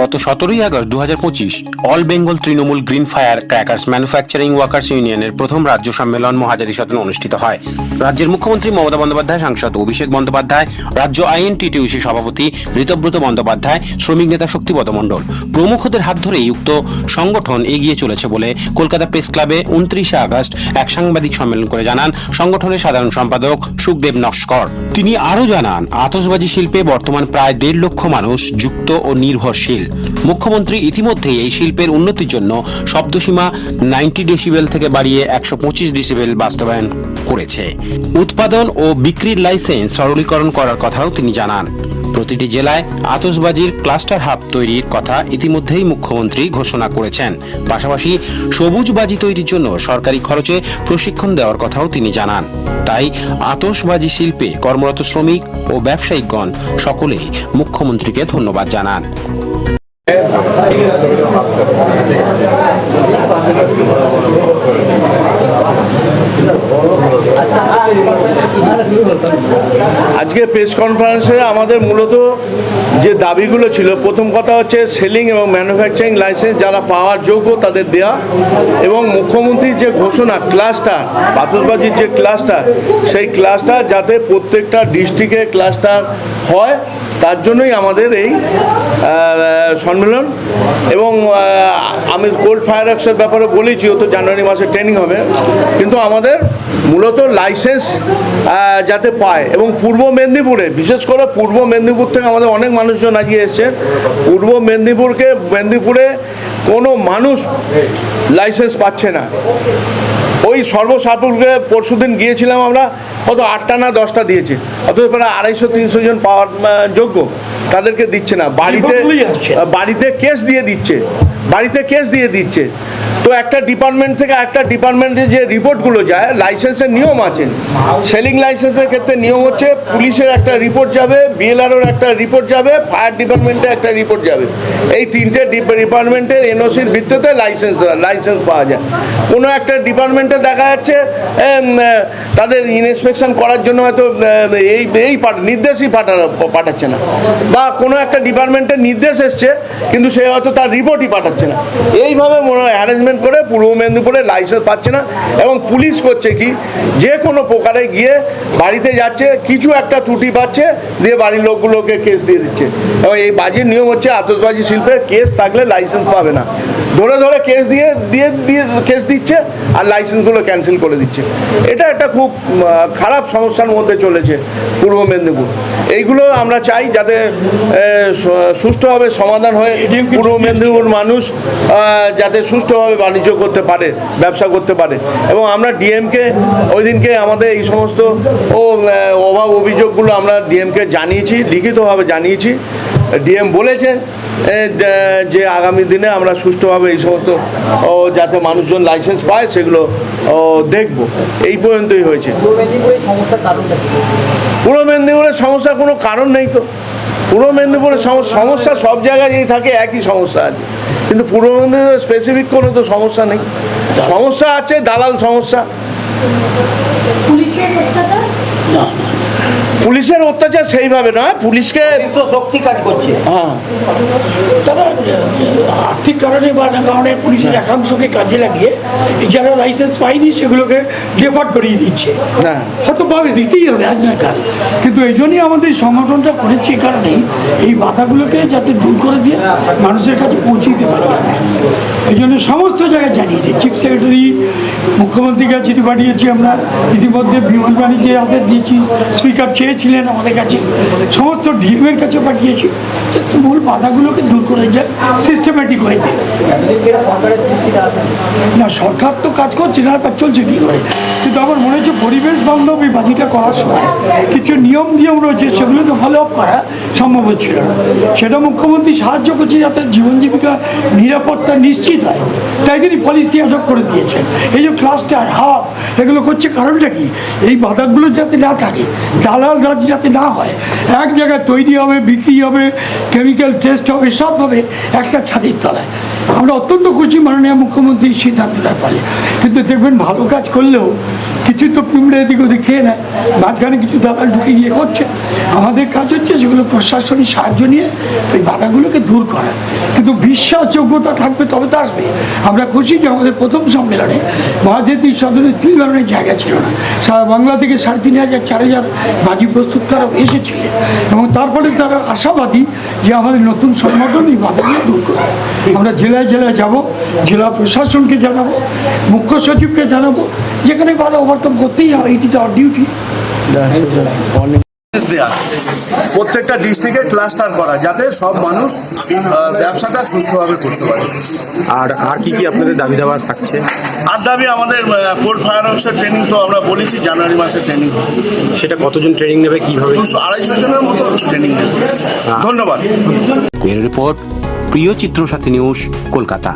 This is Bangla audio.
গত সতেরোই আগস্ট দু হাজার পঁচিশ all Bengal Trinamool green fire crackers manufacturing workers ইউনিয়নের প্রথম রাজ্য সম্মেলন মহাজারি সদন অনুষ্ঠিত হয়। রাজ্যের মুখ্যমন্ত্রী মমতা বন্দ্যোপাধ্যায়, সাংসদ অভিষেক বন্দ্যোপাধ্যায়, রাজ্য আইএনটিটিউসি সভাপতি ঋতব্রত বন্দ্যোপাধ্যায়, শ্রমিক নেতা শক্তিপদ মণ্ডল প্রমুখদের হাত ধরেই উক্ত সংগঠন এগিয়ে চলেছে বলে কলকাতা প্রেস ক্লাবে উনত্রিশে আগস্ট এক সাংবাদিক সম্মেলন করে জানান সংগঠনের সাধারণ সম্পাদক সুখদেব নস্কর। তিনি আরও জানান আতসবাজি শিল্পে বর্তমান প্রায় দেড় লক্ষ মানুষ যুক্ত ও নির্ভরশীল। মুখ্যমন্ত্রী ইতিমধ্যেই এই শিল্পের উন্নতির জন্য শব্দসীমা নাইনটি ডেসিবেল থেকে বাড়িয়ে একশো পঁচিশ ডেসিবেল বাস্তবায়ন করেছে। উৎপাদন ও বিক্রির লাইসেন্স সরলীকরণ করার কথাও তিনি জানান। প্রতিটি জেলায় আতশবাজির ক্লাস্টার হাব তৈরির কথা ইতিমধ্যেই মুখ্যমন্ত্রী ঘোষণা করেছেন। পাশাপাশি সবুজ বাজি তৈরির জন্য সরকারি খরচে প্রশিক্ষণ দেওয়ার কথাও তিনি জানান। তাই আতশবাজি শিল্পে কর্মরত শ্রমিক ও ব্যবসায়িকগণ সকলেই মুখ্যমন্ত্রীকে ধন্যবাদ জানান। আচ্ছা আজকে প্রেস কনফারেন্সে আমাদের মূলত যে দাবিগুলো ছিল, প্রথম কথা হচ্ছে সেলিং এবং ম্যানুফ্যাকচারিং লাইসেন্স যারা পাওয়ার যোগ্য তাদের দেওয়া এবং মুখ্যমন্ত্রীর যে ঘোষণা ক্লাস্টার বাতুসবাজির যে ক্লাস্টার সেই ক্লাস্টার যাতে প্রত্যেকটা ডিস্ট্রিক্টে ক্লাস্টার হয়, তার জন্যই আমাদের এই সম্মেলন এবং আমি কোল্ড ফায়ার অ্যাক্সের ব্যাপারে বলেছি, ও তো জানুয়ারি মাসে ট্রেনিং হবে, কিন্তু আমাদের মূলত লাইসেন্স যাতে পায় এবং পূর্ব মেদিনীপুরে বিশেষ করে পূর্ব মেদিনীপুর থেকে আমাদের অনেক মানুষজন আজকে এসছেন পূর্ব মেদিনীপুরকে মেদিনীপুরে কোনো মানুষ লাইসেন্স পাচ্ছে না। ওই সর্বসাপুরকে পরশু দিন গিয়েছিলাম আমরা হয়তো আটটা না দশটা দিয়েছে। অথচ প্রায় আড়াইশো তিনশো জন পাওয়ার যোগ্য তাদেরকে দিচ্ছে না। বাড়িতে বাড়িতে কেস দিয়ে দিচ্ছে। বাড়িতে কেস দিয়ে দিচ্ছে। তো একটা ডিপার্টমেন্ট থেকে একটা ডিপার্টমেন্টে যে রিপোর্টগুলো যায় লাইসেন্সের নিয়ম আছে। সেলিং লাইসেন্সের ক্ষেত্রে নিয়ম হচ্ছে পুলিশের একটা রিপোর্ট যাবে বিএলআরওর একটা রিপোর্ট যাবে ফায়ার ডিপার্টমেন্টে একটা রিপোর্ট যাবে। এই তিনটে ডিপার্টমেন্টের এনওসির ভিত্তিতে লাইসেন্স লাইসেন্স পাওয়া যায়। কোনো একটা ডিপার্টমেন্টে দেখা যাচ্ছে তাদের ইনস্পেকশন করার জন্য হয়তো এই এই নির্দেশই পাঠা পাঠাচ্ছে না। বা কোনো একটা ডিপার্টমেন্টের নির্দেশ এসছে, কিন্তু সে হয়তো তার রিপোর্টই পাঠাচ্ছে না। এইভাবে মনে হয় অ্যারেঞ্জমেন্ট করে পূর্ব মেদিনীপুরে লাইসেন্স পাচ্ছে না এবং পুলিশ করছে কি? যে কোনো প্রকারে গিয়ে বাড়িতে যাচ্ছে কিছু একটা ত্রুটি পাচ্ছে দিয়ে বাড়ির লোকগুলোকে কেস দিয়ে দিচ্ছে। এবং এই বাজির নিয়ম হচ্ছে আতশবাজি শিল্পের কেস থাকলে লাইসেন্স পাবে না। ধরে ধরে কেস দিয়ে দিয়ে দিয়ে কেস দিচ্ছে আর লাইসেন্সগুলো ক্যান্সেল করে দিচ্ছে। এটা একটা খুব খারাপ সমস্যার মধ্যে চলেছে পূর্ব মেদিনীপুর। এইগুলো আমরা চাই যাতে আহ, সু- সুষ্ঠুভাবে সমাধান হয়ে পূর্ব মেদিনীপুর মানুষ যাতে সুষ্ঠুভাবে বাণিজ্য করতে পারে ব্যবসা করতে পারে। এবং আমরা ডিএমকে ওই দিনকে আমাদের এই সমস্ত ও অভাব অভিযোগগুলো আমরা ডিএমকে জানিয়েছি লিখিতভাবে জানিয়েছি। ডিএম বলেছেন যে- আগামী দিনে আমরা সুষ্ঠুভাবে এই সমস্ত যাতে মানুষজন লাইসেন্স পায় সেগুলো দেখব। এই পর্যন্তই হয়েছে। পূর্ব মেদিনীপুরের সমস্যার কোনো কারণ নেই তো। পূর্ব মেদিনীপুরের সমস্যা সব জায়গায়ই থাকে একই সমস্যা আছে। কিন্তু পূর্ব মেদিনীপুরের স্পেসিফিক কোনো তো সমস্যা নেই। সমস্যা আছে দালাল সমস্যা। পুলিশের অত্যাচার পুলিশের অত্যাচার সেইভাবে নয় পুলিশকে শক্তি কাজ করছে। হ্যাঁ। তারা আর্থিক কারণে বা না কারণে পুলিশের একাংশকে কাজে লাগিয়ে যারা লাইসেন্স পায়নি সেগুলোকে ডেফার্ট করিয়ে দিচ্ছে। হ্যাঁ। হয়তো পাবে দিতেই হবে আজ নয় কাজ কিন্তু এই জন্যই আমাদের সংগঠনটা করেছি এই কারণেই এই বাধাগুলোকে যাতে দূর করে দিয়ে মানুষের কাছে পৌঁছে দিতে পারি। এই জন্য সমস্ত জায়গায় জানিয়েছি। চিফ সেক্রেটারি মুখ্যমন্ত্রীর কাছে চিঠি পাঠিয়েছি আমরা। ইতিমধ্যে বিমান বাণিজ্যের হাতে দিয়েছি স্পিকার চেয়েছিলেন আমাদের কাছে। সমস্ত ডিএমের কাছে পাঠিয়েছি। মূল বাধাগুলোকে দূর করে সরকারের দৃষ্টিতে আসেন না, সরকার তো কাজ করছে না তা চলছে কী করে? কিন্তু আমার মনে হচ্ছে পরিবেশ বান্ধব এই বাজিটা করার সময় কিছু নিয়ম নিয়ম রয়েছে সেগুলোকে ফলো আপ করা সম্ভব হচ্ছিল না। সেটা মুখ্যমন্ত্রী সাহায্য করছে যাতে জীবন জীবিকা নিরাপত্তা নিশ্চিত হয়। তাই তিনি পলিসি আটক করে দিয়েছেন। এই যে ক্লাস্টার হাব এগুলো করছে কারণটা কি? এই বাধাগুলো যাতে না থাকে, দালাল রাজ যাতে না হয়, এক জায়গায় তৈরি হবে, বিক্রি হবে কেমিক্যাল টেস্ট হবে সব হবে একটা ছাদের তলায়। আমরা অত্যন্ত খুশি মাননীয় মুখ্যমন্ত্রী সিদ্ধান্তটা পাই কিন্তু দেখবেন ভালো কাজ করলেও কিছু তো পিমড়ে এদিক ওদিক খেয়ে নেয়। মাঝখানে কিছু দালাল ঢুকে গিয়ে করছে। আমাদের কাজ হচ্ছে সেগুলো প্রশাসনিক সাহায্য নিয়ে ওই বাধাগুলোকে দূর করা। কিন্তু বিশ্বাসযোগ্যতা থাকবে তবে তো আসবে। আমরা খুশি যে আমাদের প্রথম সম্মেলনে মহাজাতি সদনের তিন ধরনের জায়গা ছিল না। সারা বাংলা থেকে সাড়ে তিন হাজার, চার হাজার বাজি প্রস্তুতকারক এসেছিলেন এবং তারপরে তারা আশাবাদী যে আমাদের নতুন সংগঠন এই বাধাগুলো দূর করবে। আমরা জেলায় জেলায় যাব, জেলা প্রশাসনকে জানাব, মুখ্য সচিবকে জানাব, যেখানে বাধা করতেই হবে এটি তো আমার ডিউটি নির্দেশ প্রত্যেকটা ডিস্ট্রিক্টে ক্লাস্টার করা যাতে সব মানুষ ব্যবসাটা সুষ্ঠুভাবে করতে পারে। আর আর কি কি আপনাদের দাবি দাবা থাকছে? আর দাবি আমাদের পোর্ট ফায়ার অফিসের ট্রেনিং তো আমরা বলেছি জানুয়ারি মাসে ট্রেনিং সেটা কতজন ট্রেনিং নেবে কীভাবে? দুশো আড়াইশো জনের মতো ট্রেনিং দেবে ধন্যবাদ। রিপোর্ট প্রিয় চিত্র সাথী নিউজ কলকাতা।